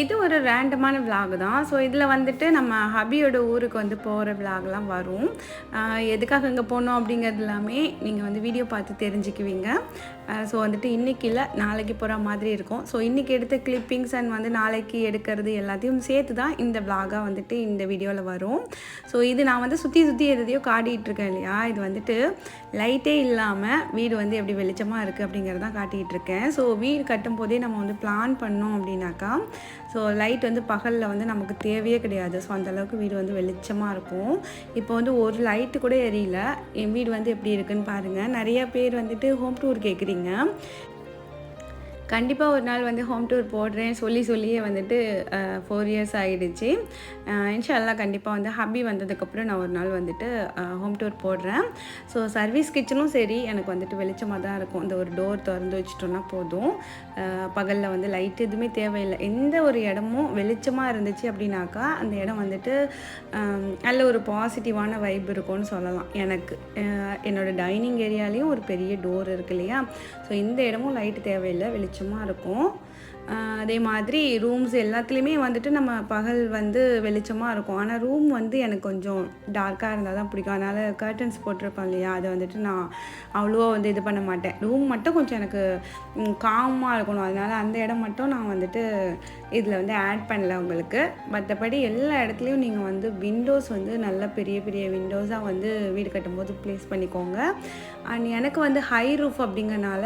இது ஒரு ரேண்டமான விலாக் தான். ஸோ இதில் வந்துட்டு நம்ம ஹபியோட ஊருக்கு வந்து போகிற விலாக்லாம் வரும். எதுக்காக இங்கே போனோம் அப்படிங்கிறது எல்லாமே நீங்கள் வந்து வீடியோ பார்த்து தெரிஞ்சுக்குவீங்க. ஸோ வந்துட்டு இன்றைக்கி இல்லை நாளைக்கு போகிற மாதிரி இருக்கும். ஸோ இன்றைக்கி எடுத்த கிளிப்பிங்ஸ் அண்ட் வந்து நாளைக்கு எடுக்கிறது எல்லாத்தையும் சேர்த்து தான் இந்த விலாகாக வந்துட்டு இந்த வீடியோவில் வரும். ஸோ இது நான் வந்து சுற்றி சுற்றி எதையோ காட்டிகிட்டு இருக்கேன் இல்லையா? இது வந்துட்டு லைட்டே இல்லாமல் வீடு வந்து எப்படி வெளிச்சமாக இருக்குது அப்படிங்கிறதான் காட்டிகிட்டு இருக்கேன். ஸோ வீடு கட்டும் போதே நம்ம வந்து பிளான் பண்ணோம் அப்படின்னாக்கா ஸோ லைட் வந்து பகலில் வந்து நமக்கு தேவையே கிடையாது. ஸோ அந்தளவுக்கு வீடு வந்து வெளிச்சமாக இருக்கும். இப்போ வந்து ஒரு லைட்டு கூட எரியல. என் வீடு வந்து எப்படி இருக்குன்னு பாருங்கள் நிறைய பேர் வந்துட்டு ஹோம் டூர் கேட்குறீங்க கண்டிப்பாக ஒரு நாள் வந்து ஹோம் டூர் போடுறேன் சொல்லி சொல்லியே வந்துட்டு ஃபோர் இயர்ஸ் ஆகிடுச்சு இன்ஷால்லாம் கண்டிப்பாக வந்து ஹபி வந்ததுக்கப்புறம் நான் ஒரு நாள் வந்துட்டு ஹோம் டூர் போடுறேன். ஸோ சர்வீஸ் கிச்சனும் சரி எனக்கு வந்துட்டு வெளிச்சமாக தான் இருக்கும். இந்த ஒரு டோர் திறந்து வச்சிட்டோன்னா போதும். பகலில் வந்து லைட் எதுவுமே தேவையில்லை. எந்த ஒரு இடமும் வெளிச்சமாக இருந்துச்சு அப்படின்னாக்கா அந்த இடம் வந்துட்டு நல்ல ஒரு பாசிட்டிவான வைப் இருக்கும்னு சொல்லலாம். எனக்கு என்னோடய என்னோட டைனிங் ஏரியாலேயும் ஒரு பெரிய டோர் இருக்கு இல்லையா? ஸோ இந்த இடமும் லைட் தேவையில்லை சந்தோஷமாக இருக்கும். அதே மாதிரி ரூம்ஸ் எல்லாத்துலேயுமே வந்துட்டு நம்ம பகல் வந்து வெளிச்சமாக இருக்கும். ஆனால் ரூம் வந்து எனக்கு கொஞ்சம் டார்க்காக இருந்தால் தான் பிடிக்கும். அதனால் கர்டன்ஸ் போட்டிருப்பேன் இல்லையா? அதை வந்துட்டு நான் அவ்வளோவா வந்து இது பண்ண மாட்டேன். ரூம் மட்டும் கொஞ்சம் எனக்கு காமாக இருக்கணும். அதனால் அந்த இடம் மட்டும் நான் வந்துட்டு இதில் வந்து ஆட் பண்ணல உங்களுக்கு. மற்றபடி எல்லா இடத்துலையும் நீங்கள் வந்து விண்டோஸ் வந்து நல்ல பெரிய பெரிய விண்டோஸாக வந்து வீடு கட்டும்போது ப்ளேஸ் பண்ணிக்கோங்க. அண்ட் எனக்கு வந்து ஹை ரூஃப் அப்படிங்கிறனால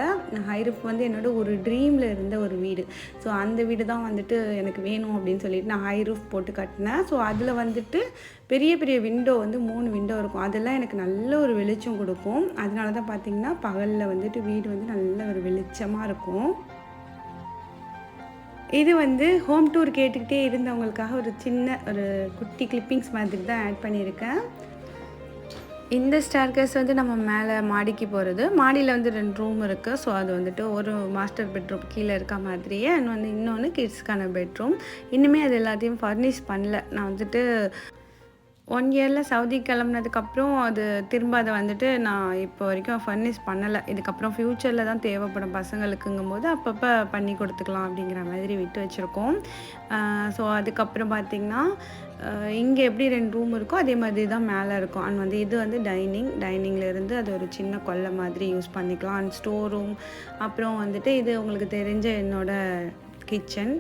ஹை ரூஃப் வந்து என்னோட ஒரு ட்ரீமில் இருந்த ஒரு வீடு. ஸோ அந்த வீடு தான் வந்துட்டு எனக்கு வேணும் அப்படின்னு சொல்லிட்டு நான் ஹை ரூஃப் போட்டு கட்டினேன். ஸோ அதில் வந்துட்டு பெரிய பெரிய விண்டோ வந்து மூணு விண்டோ இருக்கும். அதெல்லாம் எனக்கு நல்ல ஒரு வெளிச்சம் கொடுக்கும். அதனால தான் பார்த்தீங்கன்னா பகலில் வந்துட்டு வீடு வந்து நல்ல ஒரு வெளிச்சமாக இருக்கும். இது வந்து ஹோம் டூர் கேட்டுக்கிட்டே இருந்தவங்களுக்காக ஒரு சின்ன ஒரு குட்டி கிளிப்பிங்ஸ் மாதிரி தான் ஆட் பண்ணியிருக்கேன். இந்த ஸ்டேர்கேஸ் வந்து நம்ம மேலே மாடிக்கு போகிறது மாடியில் வந்து ரெண்டு ரூம் இருக்குது ஸோ அது வந்துட்டு ஒரு மாஸ்டர் பெட்ரூம் கீழே இருக்க மாதிரியே அண்ட் வந்து இன்னொன்று கிட்ஸ்க்கான பெட்ரூம் இன்னுமே அது எல்லாத்தையும் ஃபர்னிஷ் பண்ணல. நான் வந்துட்டு ஒன் இயரில் சவுதி கிளம்புனதுக்கப்புறம் அது திரும்ப அதை வந்துட்டு நான் இப்போ வரைக்கும் ஃபர்னிஷ் பண்ணலை. இதுக்கப்புறம் ஃப்யூச்சரில் தான் தேவைப்படும் பசங்களுக்குங்கும் போது அப்பப்போ பண்ணி கொடுத்துக்கலாம் அப்படிங்கிற மாதிரி விட்டு வச்சுருக்கோம். ஸோ அதுக்கப்புறம் பார்த்திங்கன்னா இங்கே எப்படி ரெண்டு ரூம் இருக்கோ அதே மாதிரி தான் மேலே இருக்கும். அண்ட் வந்து இது வந்து டைனிங் டைனிங்லேருந்து அது ஒரு சின்ன கொல்லை மாதிரி யூஸ் பண்ணிக்கலாம். அண்ட் ஸ்டோர் ரூம் அப்புறம் வந்துட்டு இது உங்களுக்கு தெரிஞ்ச என்னோட கிச்சன்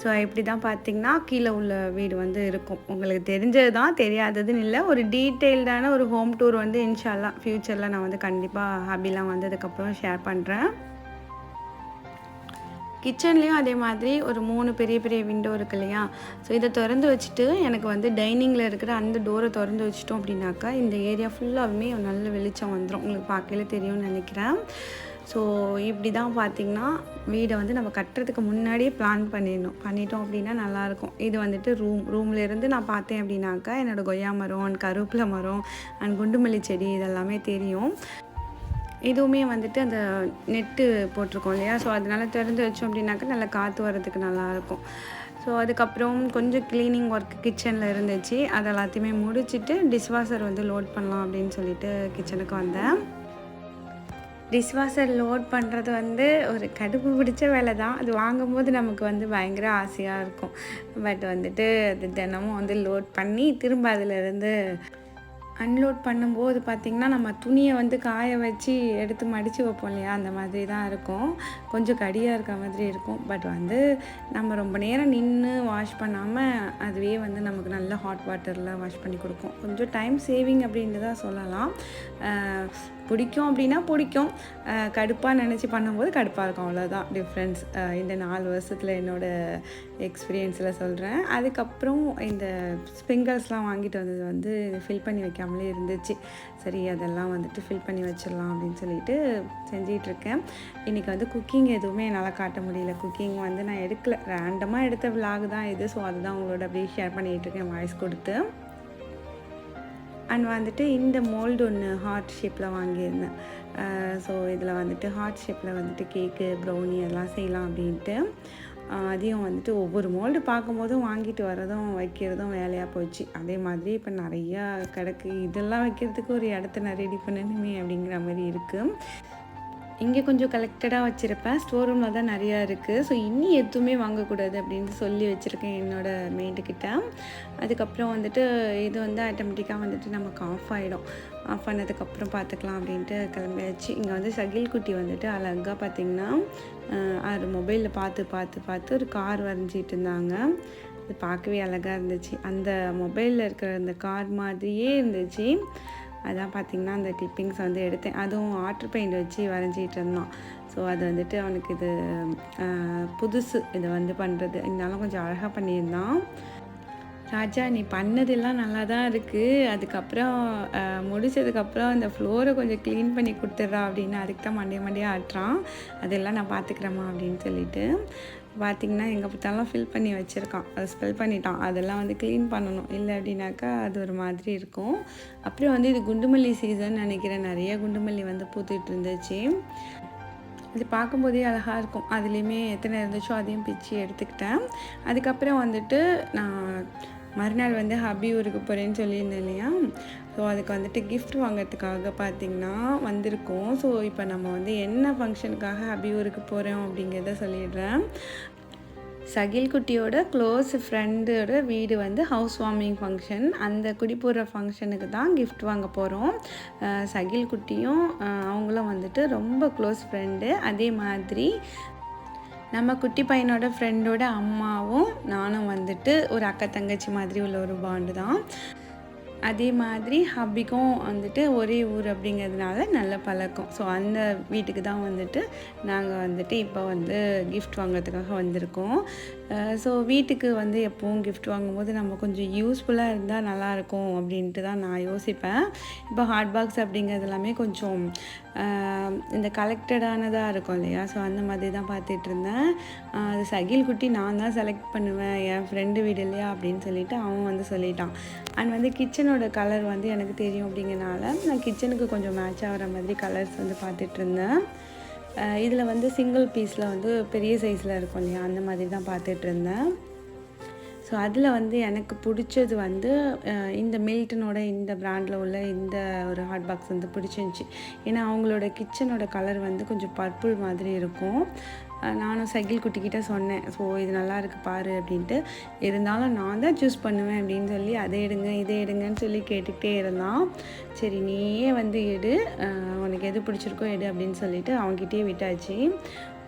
ஸோ இப்படி தான் பார்த்தீங்கன்னா கீழே உள்ள வீடு வந்து இருக்கும். உங்களுக்கு தெரிஞ்சது தான் தெரியாததுன்னு இல்லை. ஒரு டீட்டெயில்டான ஒரு ஹோம் டூர் வந்து இன்ஷால்லாம் ஃப்யூச்சரில் நான் வந்து கண்டிப்பாக ஹாபிலாம் வந்ததுக்கப்புறம் ஷேர் பண்ணுறேன் கிச்சன்லேயும் அதே மாதிரி ஒரு மூணு பெரிய பெரிய விண்டோ இருக்கு இல்லையா? ஸோ இதை திறந்து வச்சுட்டு எனக்கு வந்து டைனிங்கில் இருக்கிற அந்த டோரை திறந்து வச்சிட்டோம் அப்படின்னாக்கா இந்த ஏரியா ஃபுல்லாகவுமே நல்ல வெளிச்சம் வந்துடும் உங்களுக்கு பார்க்கல தெரியும்னு நினைக்கிறேன். ஸோ இப்படி தான் பார்த்திங்கன்னா வீடை வந்து நம்ம கட்டுறதுக்கு முன்னாடியே பிளான் பண்ணிடணும். பண்ணிட்டோம் அப்படின்னா நல்லாயிருக்கும். இது வந்துட்டு ரூம் ரூம்லேருந்து நான் பார்த்தேன் அப்படின்னாக்கா என்னோடய கொய்யா மரம் அண்ட் கருவேப்பிலை மரம் அண்ட் குண்டுமல்லி செடி இதெல்லாமே தெரியும். இதுவுமே வந்துட்டு அந்த நெட்டு போட்டிருக்கோம் இல்லையா? ஸோ அதனால திறந்து வச்சோம் அப்படின்னாக்கா நல்லா காற்று வர்றதுக்கு நல்லாயிருக்கும் ஸோ அதுக்கப்புறம் கொஞ்சம் க்ளீனிங் ஒர்க் கிச்சனில் இருந்துச்சு. அது எல்லாத்தையுமே முடிச்சுட்டு டிஷ்வாஷர் வந்து லோட் பண்ணலாம் அப்படின்னு சொல்லிட்டு கிச்சனுக்கு வந்தேன். டிஷ்வாஷர் லோட் பண்ணுறது வந்து ஒரு கடுப்பு பிடிச்ச வேலை தான். அது வாங்கும்போது நமக்கு வந்து பயங்கர ஆசையாக இருக்கும். பட் வந்துட்டு அது தினமும் வந்து லோட் பண்ணி திரும்ப அதிலிருந்து அன்லோட் பண்ணும்போது பார்த்திங்கன்னா நம்ம துணியை வந்து காய வச்சு எடுத்து மடித்து வைப்போம் இல்லையா? அந்த மாதிரி தான் இருக்கும். கொஞ்சம் கடியாக இருக்க மாதிரி இருக்கும். பட் வந்து நம்ம ரொம்ப நேரம் நின்று வாஷ் பண்ணாமல் அதுவே வந்து நமக்கு நல்ல ஹாட் வாட்டரில் வாஷ் பண்ணி கொடுக்கும். கொஞ்சம் டைம் சேவிங் அப்படின்ட்டு தான் சொல்லலாம் பிடிக்கும் அப்படின்னா பிடிக்கும். கடுப்பாக நினச்சி பண்ணும்போது கடுப்பாக இருக்கும். அவ்வளோதான் டிஃப்ரென்ஸ் இந்த நாலு வருஷத்தில் என்னோடய எக்ஸ்பீரியன்ஸில் சொல்கிறேன் அதுக்கப்புறம் இந்த ஸ்ப்ரிங்கல்ஸ்லாம் வாங்கிட்டு வந்தது வந்து ஃபில் பண்ணி வைக்காமலே இருந்துச்சு. சரி அதெல்லாம் வந்துட்டு ஃபில் பண்ணி வச்சிடலாம் அப்படின்னு சொல்லிட்டு செஞ்சிகிட்ருக்கேன் இன்றைக்கி வந்து குக்கிங் எதுவுமே என்னால் காட்ட முடியல. குக்கிங் வந்து நான் எடுக்கல. ரேண்டமாக எடுத்த விலாக் தான் இது. ஸோ அதுதான் உங்களோட அப்படியே ஷேர் பண்ணிகிட்ருக்கேன் வாய்ஸ் கொடுத்து. அண்ட் வந்துட்டு இந்த மோல்டு ஒன்று ஹார்ட் ஷேப்பில் வாங்கியிருந்தேன். ஸோ இதில் வந்துட்டு ஹார்ட் ஷேப்பில் வந்துட்டு கேக்கு ப்ரௌனி எல்லாம் செய்யலாம் அப்படின்ட்டு. அதையும் வந்துட்டு ஒவ்வொரு மோல்டு பார்க்கும்போதும் வாங்கிட்டு வரதும் வைக்கிறதும் வேலையாக போச்சு. அதே மாதிரி இப்போ நிறையா கிடக்கு. இதெல்லாம் வைக்கிறதுக்கு ஒரு இடத்த நான் ரெடி பண்ணணுமே அப்படிங்கிற மாதிரி இருக்குது இங்கே கொஞ்சம் கலெக்டடாக வச்சுருப்பேன். ஸ்டோர் ரூமில் தான் நிறையா இருக்குது ஸோ இன்னி எதுவுமே வாங்கக்கூடாது அப்படின்னு சொல்லி வச்சுருக்கேன் என்னோடய மேட்டுக்கிட்ட அதுக்கப்புறம் வந்துட்டு இது வந்து ஆட்டோமேட்டிக்காக வந்துட்டு நமக்கு ஆஃப் ஆகிடும் ஆஃப் பண்ணதுக்கப்புறம் பார்த்துக்கலாம் அப்படின்ட்டு கிளம்பியாச்சு. இங்கே வந்து சகில் குட்டி வந்துட்டு அழகாக பார்த்திங்கன்னா அது மொபைலில் பார்த்து பார்த்து பார்த்து ஒரு கார் வரைஞ்சிட்டு இருந்தாங்க. அது பார்க்கவே அழகாக இருந்துச்சு. அந்த மொபைலில் இருக்கிற அந்த கார் மாதிரியே இருந்துச்சு. அதான் பார்த்திங்கன்னா அந்த டிப்பிங்ஸ் வந்து எடுத்தேன். அதுவும் வாட்டர் பெயிண்ட் வச்சு வரைஞ்சிக்கிட்டு இருந்தான் ஸோ அது வந்துட்டு அவனுக்கு இது புதுசு இது வந்து பண்ணுறது இருந்தாலும் கொஞ்சம் அழகாக பண்ணியிருந்தான். ராஜா நீ பண்ணதெல்லாம் நல்லா தான் இருக்குது அதுக்கப்புறம் முடித்ததுக்கப்புறம் முடிச்சதுக்கப்புறம் இந்த ஃப்ளோரை கொஞ்சம் க்ளீன் பண்ணி கொடுத்துட்றா அப்படின்னு அதுக்கு தான் மண்டே மண்டே ஆட்டுறான். அதெல்லாம் நான் பார்த்துக்கிறேம்மா அப்படின்னு சொல்லிட்டு. பார்த்திங்கன்னா எங்கே பார்த்தாலும் ஃபில் பண்ணி வச்சுருக்கான். அதை ஸ்பெல் பண்ணிட்டான். அதெல்லாம் வந்து க்ளீன் பண்ணணும். இல்லை அப்படின்னாக்கா அது ஒரு மாதிரி இருக்கும். அப்புறம் வந்து இது குண்டுமல்லி சீசன் நினைக்கிறேன். நிறைய குண்டுமல்லி வந்து பூத்துட்டு இருந்துச்சு. இது பார்க்கும்போதே அழகாக இருக்கும். அதுலேயுமே எத்தனை இருந்துச்சோ அதையும் பிச்சு எடுத்துக்கிட்டேன். அதுக்கப்புறம் வந்துட்டு நான் மறுநாள் வந்து ஹபி ஊருக்கு போகிறேன்னு சொல்லியிருந்தேன் இல்லையா? ஸோ அதுக்கு வந்துட்டு கிஃப்ட் வாங்குறதுக்காக பார்த்திங்கன்னா வந்திருக்கோம். ஸோ இப்போ நம்ம வந்து என்ன ஃபங்க்ஷனுக்காக ஹபி ஊருக்கு போகிறோம் அப்படிங்கிறத சொல்லிடுறேன். சகில் குட்டியோட க்ளோஸ் ஃப்ரெண்டோட வீடு வந்து ஹவுஸ் வார்மிங் ஃபங்க்ஷன் அந்த குடி ஃபங்க்ஷனுக்கு தான் கிஃப்ட் வாங்க போகிறோம் சகில் குட்டியும் அவங்களும் வந்துட்டு ரொம்ப க்ளோஸ் ஃப்ரெண்டு அதே மாதிரி நம்ம குட்டி பையனோட ஃப்ரெண்டோட அம்மாவும் நானும் வந்துட்டு ஒரு அக்கா தங்கச்சி மாதிரி உள்ள ஒரு பாண்டு தான். அதே மாதிரி ஹப்பிக்கும் வந்துட்டு ஒரே ஊர் அப்படிங்கிறதுனால நல்ல பழக்கம். ஸோ அந்த வீட்டுக்கு தான் வந்துட்டு நாங்கள் வந்துட்டு இப்போ வந்து கிஃப்ட் வாங்குறதுக்காக வந்திருக்கோம். ஸோ வீட்டுக்கு வந்து எப்போவும் கிஃப்ட் வாங்கும்போது நம்ம கொஞ்சம் யூஸ்ஃபுல்லாக இருந்தால் நல்லாயிருக்கும் அப்படின்ட்டு தான் நான் யோசிப்பேன். இப்போ ஹாட் பாக்ஸ் அப்படிங்கிறது எல்லாமே கொஞ்சம் இந்த கலெக்டடானதாக இருக்கும் இல்லையா? ஸோ அந்த மாதிரி தான் பார்த்துட்டு இருந்தேன். அது சகில் குட்டி நான் தான் செலக்ட் பண்ணுவேன் என் ஃப்ரெண்டு வீடு இல்லையா? அப்படின்னு சொல்லிட்டு அவன் வந்து சொல்லிட்டான். அண்ட் வந்து கிச்சனோட கலர் வந்து எனக்கு தெரியும் அப்படிங்கிறனால நான் கிச்சனுக்கு கொஞ்சம் மேட்ச் ஆகிற மாதிரி கலர்ஸ் வந்து பார்த்துட்டு இருந்தேன். இதில் வந்து சிங்கிள் பீஸில் வந்து பெரிய சைஸில் இருக்கும் இல்லையா? அந்த மாதிரி தான் பார்த்துட்டு இருந்தேன். ஸோ அதில் வந்து எனக்கு பிடிச்சது வந்து இந்த மில்டனோட இந்த ப்ராண்டில் உள்ள இந்த ஒரு ஹாட் பாக்ஸ் வந்து பிடிச்சிருந்துச்சி. ஏன்னா அவங்களோட கிச்சனோட கலர் வந்து கொஞ்சம் பர்பிள் மாதிரி இருக்கும். நானும் சைக்கிள் குட்டிக்கிட்ட சொன்னேன் ஸோ இது நல்லா இருக்குது பாரு அப்படின்ட்டு. இருந்தாலும் நான் தான் சூஸ் பண்ணுவேன் அப்படின்னு சொல்லி அதை எடுங்க இதை எடுங்கன்னு சொல்லி கேட்டுக்கிட்டே இருந்தான். சரி நீயே வந்து எடு உனக்கு எது பிடிச்சிருக்கோ எடு அப்படின்னு சொல்லிட்டு அவங்ககிட்டயே விட்டாச்சு.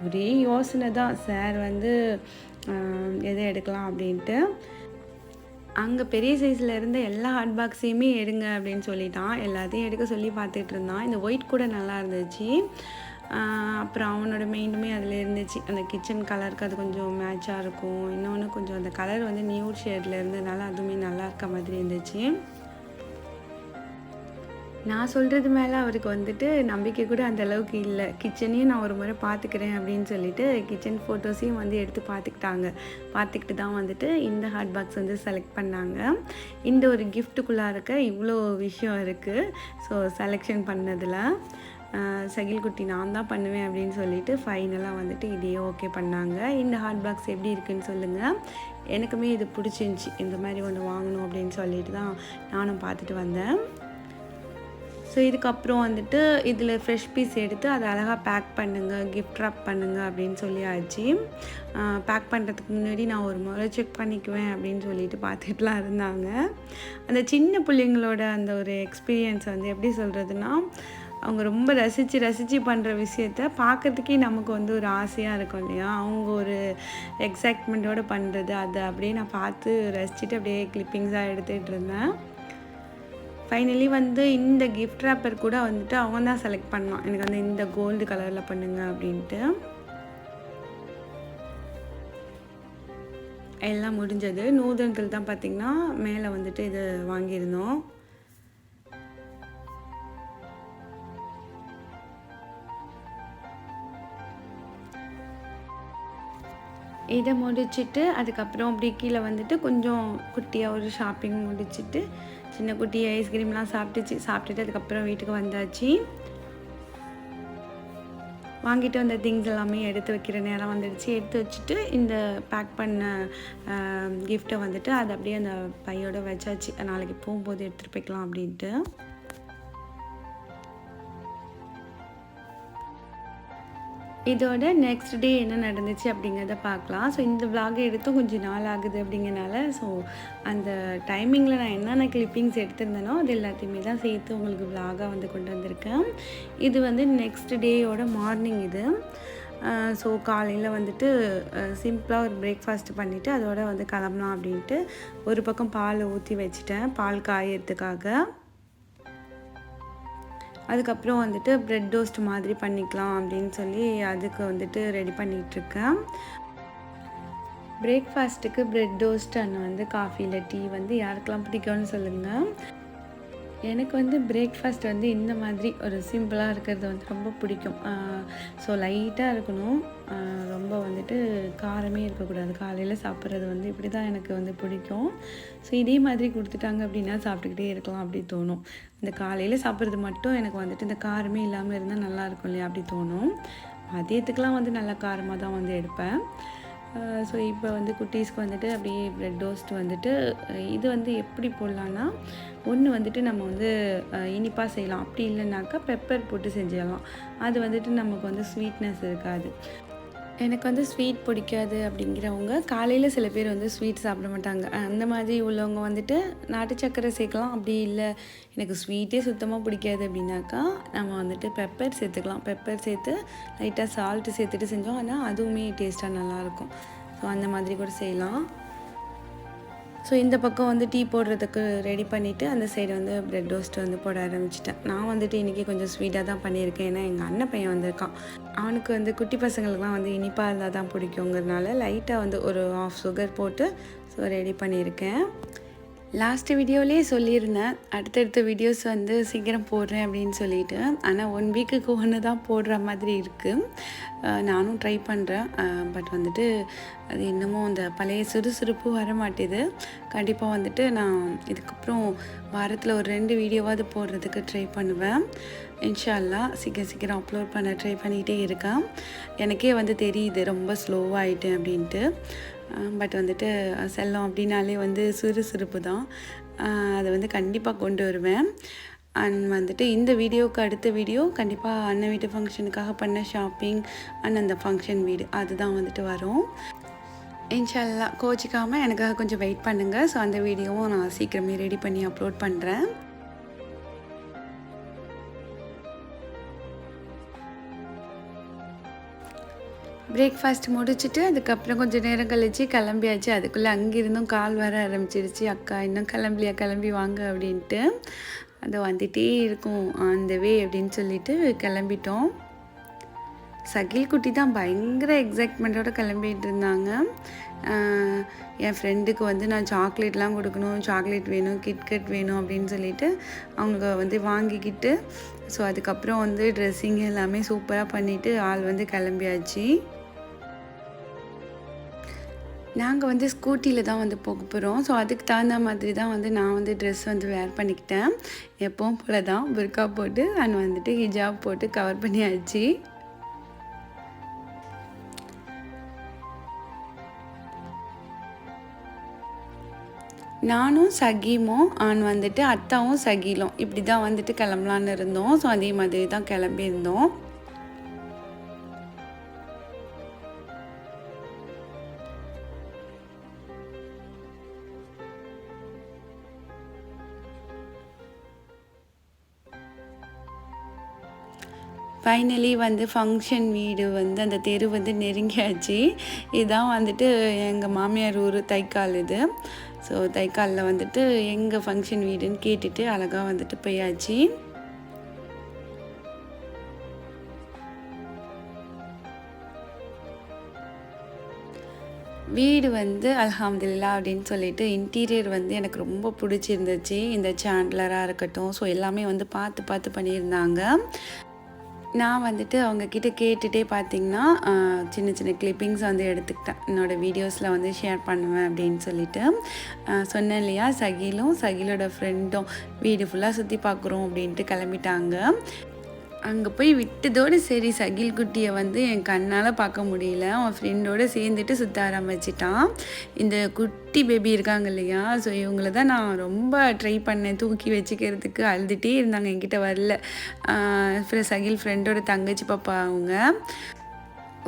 ஒரே யோசனை தான் சார் வந்து எதை எடுக்கலாம் அப்படின்ட்டு. அங்கே பெரிய சைஸில் இருந்த எல்லா ஹாட் பாக்ஸையுமே எடுங்க அப்படின்னு சொல்லிட்டான். எல்லாத்தையும் எடுக்க சொல்லி பார்த்துட்டு இருந்தான். இந்த ஒயிட் கூட நல்லா இருந்துச்சு. அப்புறம் அவனோட மெயிண்டுமே அதில் இருந்துச்சு. அந்த கிச்சன் கலருக்கு அது கொஞ்சம் மேட்சாக இருக்கும். இன்னொன்று கொஞ்சம் அந்த கலர் வந்து நியூட் ஷேடில் இருந்ததுனால அதுவுமே நல்லா இருக்க மாதிரி இருந்துச்சு. நான் சொல்கிறது மேலே அவருக்கு வந்துட்டு நம்பிக்கை கூட அந்த அளவுக்கு இல்லை. கிச்சனையும் நான் ஒரு முறை பார்த்துக்கிறேன் அப்படின்னு சொல்லிட்டு கிச்சன் ஃபோட்டோஸையும் வந்து எடுத்து பார்த்துக்கிட்டாங்க பார்த்துக்கிட்டு தான் வந்துட்டு இந்த ஹாட் பாக்ஸ் வந்து செலக்ட் பண்ணாங்க. இந்த ஒரு கிஃப்ட்டுக்குள்ளே இருக்க இவ்வளோ விஷயம் இருக்குது ஸோ செலெக்ஷன் பண்ணதில். சகில் குட்டி நான் தான் பண்ணுவேன் அப்படின்னு சொல்லிட்டு ஃபைனலாக வந்துட்டு இதையே ஓகே பண்ணாங்க. இந்த ஹாட் பாக்ஸ் எப்படி இருக்குன்னு சொல்லுங்கள் எனக்குமே இது பிடிச்சிருந்துச்சி. இந்த மாதிரி ஒன்று வாங்கணும் அப்படின்னு சொல்லிட்டு தான் நானும் பார்த்துட்டு வந்தேன். ஸோ இதுக்கப்புறம் வந்துட்டு இதில் ஃப்ரெஷ் பீஸ் எடுத்து அதை அழகாக பேக் பண்ணுங்கள் கிஃப்ட் ராப் பண்ணுங்கள் அப்படின்னு சொல்லி ஆச்சு. பேக் பண்ணுறதுக்கு முன்னாடி நான் ஒரு முறை செக் பண்ணிக்குவேன் அப்படின்னு சொல்லிட்டு பார்த்துட்டுலாம் இருந்தாங்க. அந்த சின்ன பிள்ளைங்களோட அந்த ஒரு எக்ஸ்பீரியன்ஸ் வந்து எப்படி சொல்கிறதுனா அவங்க ரொம்ப ரசித்து ரசித்து பண்ணுற விஷயத்த பார்க்கறதுக்கே நமக்கு வந்து ஒரு ஆசையாக இருக்கும் இல்லையா? அவங்க ஒரு எக்ஸைட்மெண்ட்டோடு பண்ணுறது அதை. அப்படியே நான் பார்த்து ரசிச்சுட்டு அப்படியே கிளிப்பிங்ஸாக எடுத்துகிட்டு இருந்தேன். ஃபைனலி வந்து இந்த கிஃப்ட் ரேப்பர் கூட வந்துட்டு அவங்க தான் செலக்ட் பண்ணான் எனக்கு வந்து இந்த கோல்டு கலரில் பண்ணுங்க அப்படின்ட்டு. எல்லாம் முடிஞ்சது. நூதன்கள் தான் பார்த்திங்கன்னா மேலே வந்துட்டு இது வாங்கியிருந்தோம். இதை முடிச்சிட்டு அதுக்கப்புறம் அப்படி கீழே வந்துட்டு கொஞ்சம் குட்டியாக ஒரு ஷாப்பிங் முடிச்சுட்டு சின்ன குட்டி ஐஸ்கிரீம்லாம் சாப்பிட்டுச்சு. சாப்பிட்டுட்டு அதுக்கப்புறம் வீட்டுக்கு வந்தாச்சு. வாங்கிட்டு வந்த திங்ஸ் எல்லாமே எடுத்து வைக்கிற நேரம் வந்துடுச்சு. எடுத்து வச்சுட்டு இந்த பேக் பண்ண கிஃப்ட்டை வந்துட்டு அதை அப்படியே அந்த பையோட வச்சாச்சு. நாளைக்கு போகும்போது எடுத்துகிட்டு போய்க்கலாம் அப்படின்ட்டு. இதோட நெக்ஸ்ட் டே என்ன நடந்துச்சு அப்படிங்கிறத பார்க்கலாம். ஸோ இந்த விளாகை எடுத்தும் கொஞ்சம் நாள் ஆகுது அப்படிங்கிறனால ஸோ அந்த டைமிங்கில் நான் என்னென்ன கிளிப்பிங்ஸ் எடுத்திருந்தேனோ அது எல்லாத்தையுமே தான் சேர்த்து உங்களுக்கு விளாகாக வந்து கொண்டு வந்திருக்கேன். இது வந்து நெக்ஸ்ட் டேயோட மார்னிங் இது. ஸோ காலையில் வந்துட்டு சிம்பிளாக ஒரு பிரேக்ஃபாஸ்ட் பண்ணிவிட்டு அதோட வந்து கிளம்பலாம் அப்படின்ட்டு ஒரு பக்கம் பால் ஊற்றி வச்சுட்டேன் பால் காயறதுக்காக. அதுக்கப்புறம் வந்துட்டு ப்ரெட் டோஸ்ட் மாதிரி பண்ணிக்கலாம் அப்படின்னு சொல்லி அதுக்கு வந்துட்டு ரெடி பண்ணிகிட்ருக்கேன் பிரேக்ஃபாஸ்ட்டுக்கு ப்ரெட் டோஸ்ட் அண்ட் வந்து காஃபியில் டீ வந்து யாருக்கெல்லாம் பிடிக்கும்னு சொல்லுங்கள் எனக்கு வந்து பிரேக்ஃபாஸ்ட் வந்து இந்த மாதிரி ஒரு சிம்பிளாக இருக்கிறது வந்து ரொம்ப பிடிக்கும். ஸோ லைட்டாக இருக்கணும். ரொம்ப வந்துட்டு காரமே இருக்கக்கூடாது. காலையில் சாப்பிட்றது வந்து இப்படி தான் எனக்கு வந்து பிடிக்கும். ஸோ இதே மாதிரி கொடுத்துட்டாங்க அப்படின்னா சாப்பிட்டுக்கிட்டே இருக்கலாம் அப்படி தோணும். இந்த காலையில் சாப்பிட்றது மட்டும் எனக்கு வந்துட்டு இந்த காரமே இல்லாமல் இருந்தால் நல்லா இருக்கும் இல்லையா அப்படி தோணும். மதியத்துக்கெலாம் வந்து நல்லா காரமாக தான் வந்து எடுப்பேன். ஸோ இப்போ வந்து குட்டீஸ்க்கு வந்துட்டு அப்படியே ப்ரெட் டோஸ்ட் வந்துட்டு இது வந்து எப்படி போடலான்னா ஒன்று வந்துட்டு நம்ம வந்து இனிப்பாக செய்யலாம். அப்படி இல்லைனாக்கா பெப்பர் போட்டு செஞ்சிடலாம். அது வந்துட்டு நமக்கு வந்து ஸ்வீட்னஸ் இருக்காது. எனக்கு வந்து ஸ்வீட் பிடிக்காது அப்படிங்கிறவங்க காலையில் சில பேர் வந்து ஸ்வீட் சாப்பிட மாட்டாங்க. அந்த மாதிரி உள்ளவங்க வந்துட்டு நாட்டு சக்கரை சேர்க்கலாம். அப்படி இல்லை. எனக்கு ஸ்வீட்டே சுத்தமாக பிடிக்காது அப்படின்னாக்கா நம்ம வந்துட்டு பெப்பர் சேர்த்துக்கலாம். பெப்பர் சேர்த்து லைட்டாக சால்ட்டு சேர்த்துட்டு செஞ்சோம். ஆனால் அதுவுமே டேஸ்ட்டாக நல்லாயிருக்கும் ஸோ அந்த மாதிரி கூட செய்யலாம். ஸோ இந்த பக்கம் வந்து டீ போடுறதுக்கு ரெடி பண்ணிவிட்டு அந்த சைடு வந்து ப்ரெட் டோஸ்ட் வந்து போட ஆரம்பிச்சிட்டேன். நான் வந்துட்டு இன்றைக்கி கொஞ்சம் ஸ்வீட்டாக தான் பண்ணியிருக்கேன். ஏன்னா எங்கள் அண்ணன் பையன் வந்திருக்கான். அவனுக்கு வந்து குட்டி பசங்களுக்குலாம் வந்து இனிப்பாக இருந்தால் தான் பிடிக்குங்கிறதுனால லைட்டாக வந்து ஒரு ஆஃப் சுகர் போட்டு ஸோ ரெடி பண்ணியிருக்கேன். லாஸ்ட் வீடியோலேயே சொல்லியிருந்தேன். அடுத்தடுத்த வீடியோஸ் வந்து சீக்கிரம் போடுறேன் அப்படின்னு சொல்லிட்டு. ஆனால் ஒன் வீக்குக்கு ஒன்று தான் போடுற மாதிரி இருக்குது நானும் ட்ரை பண்ணுறேன் பட் வந்துட்டு அது இன்னமும் அந்த பழைய சுறுசுறுப்பு வர மாட்டேது. கண்டிப்பாக வந்துட்டு நான் இதுக்கப்புறம் வாரத்தில் ஒரு ரெண்டு வீடியோவாவது போடுறதுக்கு ட்ரை பண்ணுவேன். இன்ஷால்லா சீக்கிரம் சீக்கிரம் அப்லோட் பண்ண ட்ரை பண்ணிகிட்டே இருக்கேன். எனக்கே வந்து தெரியுது ரொம்ப ஸ்லோவாகிட்டேன் அப்படின்ட்டு. பட் வந்துட்டு செல்லம் அப்படின்னாலே வந்து சுறுசுறுப்பு தான் அதை வந்து கண்டிப்பாக கொண்டு வருவேன். அண்ட் வந்துட்டு இந்த வீடியோவுக்கு அடுத்த வீடியோ கண்டிப்பாக அண்ணன் வீட்டு ஃபங்க்ஷனுக்காக பண்ண ஷாப்பிங் அண்ட் அந்த ஃபங்க்ஷன் வீடு அதுதான் வந்துட்டு வரும். இன்ஷால்லா கோச்சிக்காமல் எனக்காக கொஞ்சம் வெயிட் பண்ணுங்கள் ஸோ அந்த வீடியோவும் நான் சீக்கிரமே ரெடி பண்ணி அப்லோட் பண்ணுறேன் பிரேக்ஃபாஸ்ட் முடிச்சுட்டு அதுக்கப்புறம் கொஞ்சம் நேரம் கழிச்சு கிளம்பியாச்சு. அதுக்குள்ளே அங்கிருந்தும் கால் வர ஆரம்பிச்சிருச்சு. அக்கா இன்னும் கிளம்பலையா? கிளம்பி வாங்க அப்படின்ட்டு. அது வந்துட்டே இருக்கும். அந்த வே அப்படின்னு சொல்லிட்டு கிளம்பிட்டோம். சகில் குட்டி தான் பயங்கர எக்ஸைட்மெண்ட்டோட கிளம்பிட்டு இருந்தாங்க. என் ஃப்ரெண்டுக்கு வந்து நான் சாக்லேட்லாம் கொடுக்கணும். சாக்லேட் வேணும் கிட்கட் வேணும் அப்படின்னு சொல்லிட்டு அவங்க வந்து வாங்கிக்கிட்டு ஸோ அதுக்கப்புறம் வந்து ட்ரெஸ்ஸிங் எல்லாமே சூப்பராக பண்ணிவிட்டு ஆள் வந்து கிளம்பியாச்சு. நாங்கள் வந்து ஸ்கூட்டியில் தான் வந்து போக போகிறோம் ஸோ அதுக்கு தகுந்த மாதிரி தான் வந்து நான் வந்து ட்ரெஸ் வந்து வேர் பண்ணிக்கிட்டேன். எப்பவும் போல தான் புர்கா போட்டு அண்ட் வந்துட்டு ஹிஜாப் போட்டு கவர் பண்ணியாச்சு. நானும் சகீமும் அண்ட் வந்துட்டு அத்தாவும் சகீலும் இப்படி தான் வந்துட்டு கிளம்பலான்னு இருந்தோம். ஸோ அதே மாதிரி தான் கிளம்பியிருந்தோம். ஃபைனலி வந்து ஃபங்க்ஷன் வீடு வந்து அந்த தெரு வந்து நெருங்கியாச்சு. இதுதான் வந்துட்டு எங்கள் மாமியார் ஊர் தைக்கால் இது. ஸோ தைக்காலில் வந்துட்டு எங்கள் ஃபங்க்ஷன் வீடுன்னு கேட்டுட்டு அழகாக வந்துட்டு போயாச்சு. வீடு வந்து அல்ஹம்துலில்லா அப்படின்னு சொல்லிட்டு இன்டீரியர் வந்து எனக்கு ரொம்ப பிடிச்சிருந்துச்சு. இந்த சாண்ட்லராக இருக்கட்டும். ஸோ எல்லாமே வந்து பார்த்து பார்த்து பண்ணியிருந்தாங்க. நான் வந்துட்டு அவங்கக்கிட்ட கேட்டுகிட்டே பார்த்தீங்கன்னா சின்ன சின்ன கிளிப்பிங்ஸ் வந்து எடுத்துக்கிட்டேன். என்னோடய வீடியோஸில் வந்து ஷேர் பண்ணுவேன் அப்படின்னு சொல்லிட்டு. சொன்னேன் இல்லையா சகிலும் சகிலோட ஃப்ரெண்டும் வீடு ஃபுல்லாக சுற்றி பார்க்குறோம் அப்படின்ட்டு கிளம்பிட்டாங்க. அங்கே போய் விட்டதோடு சரி சகில் குட்டியை வந்து என் கண்ணால் பார்க்க முடியல. அவன் ஃப்ரெண்டோடு சேர்ந்துட்டு சுற்ற ஆரம்பிச்சிட்டான். இந்த குட்டி பேபி இருக்காங்க இல்லையா? ஸோ இவங்கள தான் நான் ரொம்ப ட்ரை பண்ணேன். தூக்கி வச்சுக்கிறதுக்கு அழுதுகிட்டே இருந்தாங்க. என்கிட்ட வரல. அப்புறம் சகில் ஃப்ரெண்டோட தங்கச்சி பாப்பா அவங்க.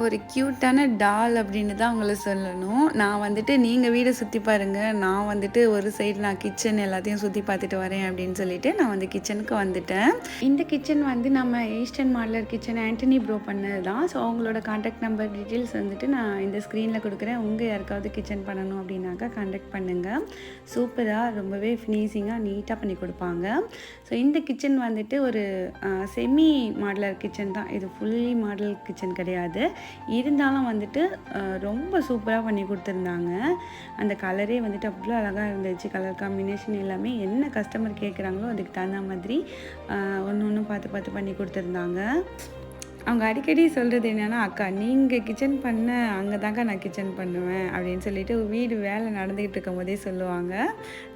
ஒரு க்யூட்டான டால் அப்படின்னு தான் அவங்கள சொல்லணும். நான் வந்துட்டு நீங்கள் வீடை சுற்றி பாருங்கள் நான் வந்துட்டு ஒரு சைடு நான் கிச்சன் எல்லாத்தையும் சுற்றி பார்த்துட்டு வரேன் அப்படின்னு சொல்லிட்டு நான் வந்து கிச்சனுக்கு வந்துட்டேன். இந்த கிச்சன் வந்து நம்ம eastern modular kitchen Antony bro பண்ணது தான். ஸோ அவங்களோட காண்டாக்ட் நம்பர் டீட்டெயில்ஸ் வந்துட்டு நான் இந்த ஸ்க்ரீனில் கொடுக்குறேன். உங்கள் யாருக்காவது கிச்சன் பண்ணணும் அப்படின்னாக்கா காண்டாக்ட் பண்ணுங்கள் சூப்பராக ரொம்பவே ஃபினிஷிங்காக நீட்டாக பண்ணி கொடுப்பாங்க. ஸோ இந்த கிச்சன் வந்துட்டு ஒரு செமி மாடலர் கிச்சன் தான். இது ஃபுல்லி மாடல் கிச்சன் கிடையாது. இருந்தாலும் வந்துட்டு ரொம்ப சூப்பராக பண்ணி கொடுத்துருந்தாங்க. அந்த கலரே வந்துட்டு அவ்வளோ அழகாக இருந்துச்சு. கலர் காம்பினேஷன் எல்லாமே என்ன கஸ்டமர் கேட்குறாங்களோ அதுக்கு தகுந்த மாதிரி ஒன்று ஒன்று பார்த்து பார்த்து பண்ணி கொடுத்துருந்தாங்க. அவங்க அடிக்கடி சொல்கிறது என்னென்னா அக்கா நீங்கள் கிச்சன் பண்ண அங்கே தாங்க நான் கிச்சன் பண்ணுவேன் அப்படின்னு சொல்லிட்டு வீடு வேலை நடந்துக்கிட்டு இருக்கும் போதே சொல்லுவாங்க.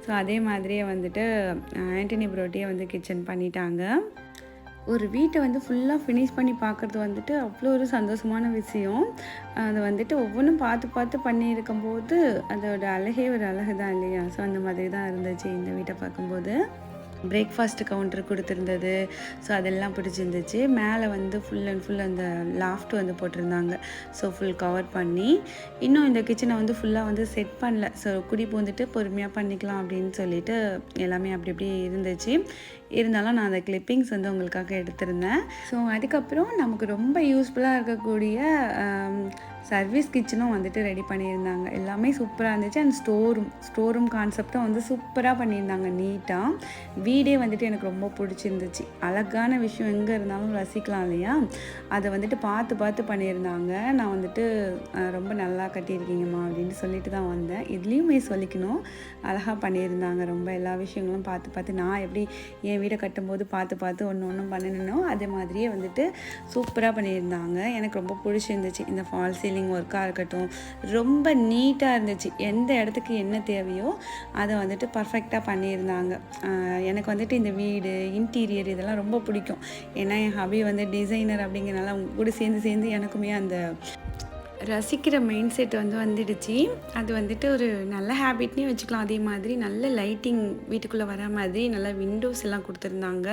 ஸோ அதே மாதிரியே வந்துட்டு அஹ், ஆண்டனி வந்து கிச்சன் பண்ணிட்டாங்க. ஒரு வீட்டை வந்து ஃபுல்லாக ஃபினிஷ் பண்ணி பார்க்குறது வந்துட்டு அவ்வளோ ஒரு சந்தோஷமான விஷயம். அது வந்துட்டு ஒவ்வொன்றும் பார்த்து பார்த்து பண்ணியிருக்கும் போது அதோட அழகே ஒரு அழகு தான் இல்லையா? ஸோ அந்த மாதிரி தான் இருந்துச்சு இந்த வீட்டை பார்க்கும்போது. Breakfast counter கொடுத்துருந்தது. ஸோ அதெல்லாம் பிடிச்சிருந்துச்சு. மேலே வந்து ஃபுல் அண்ட் ஃபுல் அந்த லாஃப்ட் வந்து போட்டிருந்தாங்க. ஸோ ஃபுல் கவர் பண்ணி. இன்னும் இந்த கிச்சனை வந்து ஃபுல்லாக வந்து செட் பண்ணல. ஸோ குடி பூந்துட்டு பொறுமையாக பண்ணிக்கலாம் அப்படின்னு சொல்லிட்டு எல்லாமே அப்படி அப்படி இருந்துச்சு. இருந்தாலும் நான் அந்த கிளிப்பிங்ஸ் வந்து உங்களுக்காக எடுத்திருந்தேன். ஸோ அதுக்கப்புறம் நமக்கு ரொம்ப யூஸ்ஃபுல்லாக இருக்கக்கூடிய சர்வீஸ் கிச்சனும் வந்துட்டு ரெடி பண்ணியிருந்தாங்க. எல்லாமே சூப்பராக இருந்துச்சு. And store room store room கான்செப்டும் வந்து சூப்பராக பண்ணியிருந்தாங்க நீட்டாக வீடே வந்துட்டு எனக்கு ரொம்ப பிடிச்சிருந்துச்சு. அழகான விஷயம் எங்கே இருந்தாலும் ரசிக்கலாம் இல்லையா? அதை வந்துட்டு பார்த்து பார்த்து பண்ணியிருந்தாங்க. நான் வந்துட்டு ரொம்ப நல்லா கட்டியிருக்கீங்கம்மா அப்படின்னு சொல்லிட்டு தான் வந்தேன். இதுலேயுமே சொல்லிக்கணும். அழகாக பண்ணியிருந்தாங்க. ரொம்ப எல்லா விஷயங்களும் பார்த்து பார்த்து நான் எப்படி என் வீடை கட்டும்போது பார்த்து பார்த்து ஒன்று ஒன்றும் பண்ணணும் அதே மாதிரியே வந்துட்டு சூப்பராக பண்ணியிருந்தாங்க. எனக்கு ரொம்ப பிடிச்சிருந்துச்சு. இந்த ஃபால் சீலிங் ஒர்க்காக இருக்கட்டும் ரொம்ப நீட்டாக இருந்துச்சு. எந்த இடத்துக்கு என்ன தேவையோ அதை வந்துட்டு பர்ஃபெக்டாக பண்ணியிருந்தாங்க. எனக்கு வந்துட்டு இந்த வீடு இன்டீரியர் இதெல்லாம் ரொம்ப பிடிக்கும். ஏன்னா என் ஹபி வந்து டிசைனர் அப்படிங்கிறனால அவங்க கூட சேர்ந்து சேர்ந்து எனக்குமே அந்த ரசிக்கிற மைண்ட் செட் வந்து வந்துடுச்சு. அது வந்துட்டு ஒரு நல்ல ஹேபிட்னே வச்சுக்கலாம். அதே மாதிரி நல்ல லைட்டிங் வீட்டுக்குள்ளே வர மாதிரி நல்ல விண்டோஸ் எல்லாம் கொடுத்துருந்தாங்க.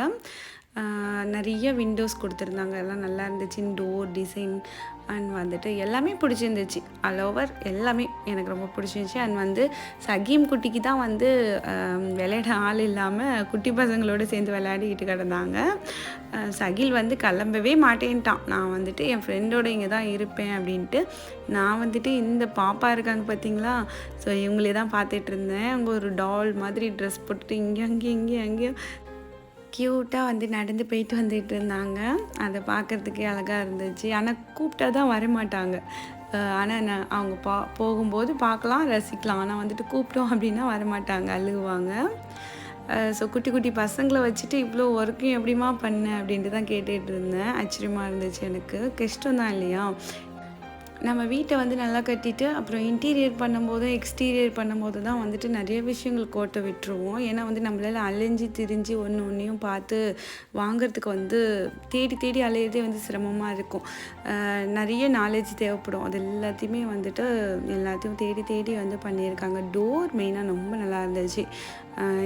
நிறைய விண்டோஸ் கொடுத்துருந்தாங்க. எல்லாம் நல்லா இருந்துச்சு டோர் டிசைன் அண்ட் வந்துட்டு எல்லாமே பிடிச்சிருந்துச்சு. ஆல் ஓவர் எல்லாமே எனக்கு ரொம்ப பிடிச்சிருந்துச்சு. அண்ட் வந்து சகீம் குட்டிக்கு தான் வந்து விளையாட ஆள் இல்லாமல் குட்டி பசங்களோடு சேர்ந்து விளையாடிக்கிட்டு கிடந்தாங்க. சகில் வந்து கிளம்பவே மாட்டேன்ட்டான். நான் வந்துட்டு என் ஃப்ரெண்டோட இங்கே தான் இருப்பேன் அப்படின்ட்டு நான் வந்துட்டு இந்த பாப்பா இருக்காங்க பார்த்தீங்களா ஸோ இவங்களே தான் பார்த்துட்டு இருந்தேன். அவங்க ஒரு டால் மாதிரி ட்ரெஸ் போட்டுட்டு இங்கே அங்கேயும் இங்கேயும் அங்கேயும் க்யூட்டாக வந்து நடந்து போயிட்டு வந்துட்டு இருந்தாங்க. அதை பார்க்குறதுக்கே அழகாக இருந்துச்சு. ஆனால் கூப்பிட்டா தான் வரமாட்டாங்க ஆனால் நான் அவங்க பா போகும்போது பார்க்கலாம் ரசிக்கலாம். ஆனால் வந்துட்டு கூப்பிட்டோம் அப்படின்னா வரமாட்டாங்க அழுகுவாங்க. ஸோ குட்டி குட்டி பசங்களை வச்சுட்டு இவ்வளோ ஒர்க்கும் எப்படிமா பண்ண அப்படின்ட்டு தான் கேட்டுகிட்டு இருந்தேன். ஆச்சரியமாக இருந்துச்சு எனக்கு. கஷ்டம் தான் இல்லையா? நம்ம வீட்டை வந்து நல்லா கட்டிட்டு அப்புறம் இன்டீரியர் பண்ணும்போதும் எக்ஸ்டீரியர் பண்ணும்போது தான் வந்துட்டு நிறைய விஷயங்கள் கோட்டை விட்டுருவோம். ஏன்னா வந்து நம்மளால் அலைஞ்சு திரிஞ்சு ஒன்று ஒன்றையும் பார்த்து வாங்கிறதுக்கு வந்து தேடி தேடி அலையிறதே வந்து சிரமமாக இருக்கும். நிறைய நாலேஜ் தேவைப்படும். அது எல்லாத்தையுமே வந்துட்டு எல்லாத்தையும் தேடி தேடி வந்து பண்ணியிருக்காங்க. டோர் மெயினாக ரொம்ப நல்லா இருந்துச்சு.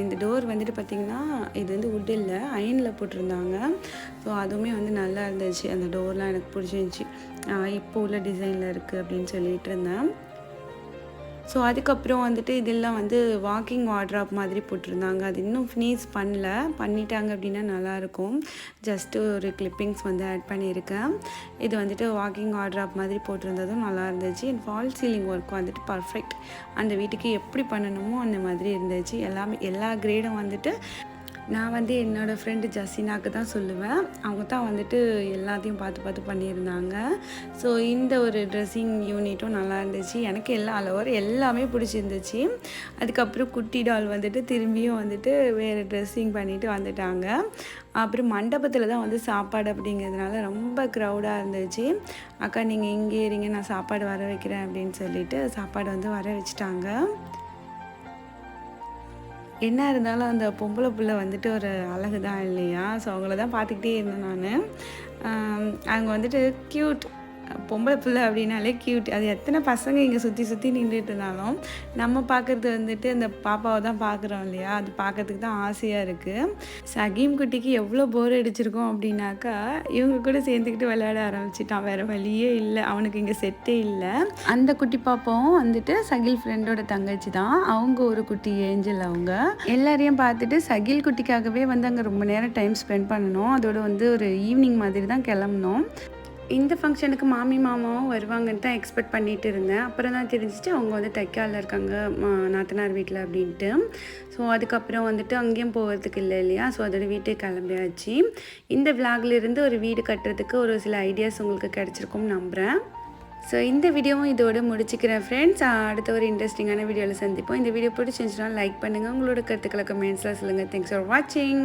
இந்த டோர் வந்துட்டு பார்த்திங்கன்னா இது வந்து உட் இல்லை அயனில் போட்டிருந்தாங்க. ஸோ அதுவுமே வந்து நல்லா இருந்துச்சு. அந்த டோர்லாம் எனக்கு பிடிச்சிருந்துச்சி. இப்போ உள்ள டிசைனில் இருக்குது அப்படின்னு சொல்லிட்டு இருந்தேன். ஸோ அதுக்கப்புறம் வந்துட்டு இதெல்லாம் வந்து வாக்கிங் வார்ட்ராப் மாதிரி போட்டிருந்தாங்க. அது இன்னும் ஃபினிஷ் பண்ணல. பண்ணிட்டாங்க அப்படின்னா நல்லாயிருக்கும். ஜஸ்ட்டு ஒரு கிளிப்பிங்ஸ் வந்து ஆட் பண்ணியிருக்கேன். இது வந்துட்டு வாக்கிங் வார்ட்ராப் மாதிரி போட்டிருந்ததும் நல்லா இருந்துச்சு ஃபால் சீலிங் ஒர்க் வந்துட்டு பர்ஃபெக்ட் அந்த வீட்டுக்கு எப்படி பண்ணணுமோ அந்த மாதிரி இருந்துச்சு. எல்லாமே எல்லா கிரேடும் வந்துட்டு நான் வந்து என்னோடய ஃப்ரெண்டு ஜசினாக்கு தான் சொல்லுவேன். அவங்க தான் வந்துட்டு எல்லாத்தையும் பார்த்து பார்த்து பண்ணியிருந்தாங்க. ஸோ இந்த ஒரு ட்ரெஸ்ஸிங் யூனிட்டும் நல்லா இருந்துச்சு. எனக்கு எல்லா அளவர் எல்லாமே பிடிச்சிருந்துச்சு. அதுக்கப்புறம் குட்டி டால் வந்துட்டு திரும்பியும் வந்துட்டு வேறு ட்ரெஸ்ஸிங் பண்ணிவிட்டு வந்துட்டாங்க. அப்புறம் மண்டபத்தில் தான் வந்து சாப்பாடு அப்படிங்கிறதுனால ரொம்ப க்ரௌடாக இருந்துச்சு. அக்கா நீங்கள் இங்கே இருங்க நான் சாப்பாடு வர வைக்கிறேன் அப்படின்னு சொல்லிட்டு சாப்பாடு வந்து வர வச்சுட்டாங்க. என்ன இருந்தாலும் அந்த பொம்பளை பிள்ளை வந்துட்டு ஒரு அழகு தான் இல்லையா? ஸோ அவங்கள தான் பார்த்துக்கிட்டே இருந்தேன் நான். அவங்க வந்துட்டு க்யூட் பொம்பளை பிள்ளை அப்படின்னாலே க்யூட் அது எத்தனை பசங்க இங்கே சுற்றி சுற்றி நின்றுட்டு இருந்தாலும் நம்ம பார்க்குறது வந்துட்டு அந்த பாப்பாவை தான் பார்க்குறோம் இல்லையா? அது பார்க்கறதுக்கு தான் ஆசையாக இருக்குது சகீம் குட்டிக்கு எவ்வளோ போர் அடிச்சிருக்கோம் அப்படின்னாக்கா இவங்க கூட சேர்ந்துக்கிட்டு விளையாட ஆரம்பிச்சிட்டான். வேறு வழியே இல்லை. அவனுக்கு இங்கே செட்டே இல்லை. அந்த குட்டி பாப்பாவும் வந்துட்டு சகில் ஃப்ரெண்டோட தங்கச்சி தான். அவங்க ஒரு குட்டி ஏஞ்சல் அவங்க. எல்லாரையும் பார்த்துட்டு சகில் குட்டிக்காகவே வந்து அங்கே ரொம்ப நேரம் டைம் ஸ்பெண்ட் பண்ணணும். அதோட வந்து ஒரு ஈவினிங் மாதிரி தான் கிளம்புனோம் இந்த ஃபங்க்ஷனுக்கு மாமி மாமாவும் வருவாங்கன்னு தான் எக்ஸ்பெக்ட் பண்ணிட்டு இருந்தேன். அப்புறம் தான் தெரிஞ்சிச்சு அவங்க வந்து தைக்காலில் இருக்காங்க மா- நாத்தனார் வீட்டில் அப்படின்ட்டு. ஸோ அதுக்கப்புறம் வந்துட்டு அங்கேயும் போகிறதுக்கு இல்லை இல்லையா? ஸோ அதோட வீட்டுக்கு கிளம்பியாச்சு. இந்த vlogல இருந்து ஒரு வீடு கட்டுறதுக்கு ஒரு சில ஐடியாஸ் உங்களுக்கு கிடச்சிருக்கும்னு நம்புகிறேன் ஸோ இந்த வீடியோவும் இதோடு முடிச்சுக்கிறேன் ஃப்ரெண்ட்ஸ் அடுத்த ஒரு இன்ட்ரெஸ்டிங்கான வீடியோவில் சந்திப்போம். இந்த வீடியோ பிடிச்சிருந்துச்சுன்னா லைக் பண்ணுங்கள் உங்களோட கருத்துக்களை கமெண்ட்ஸில் சொல்லுங்கள் தேங்க்ஸ் ஃபார் வாட்சிங்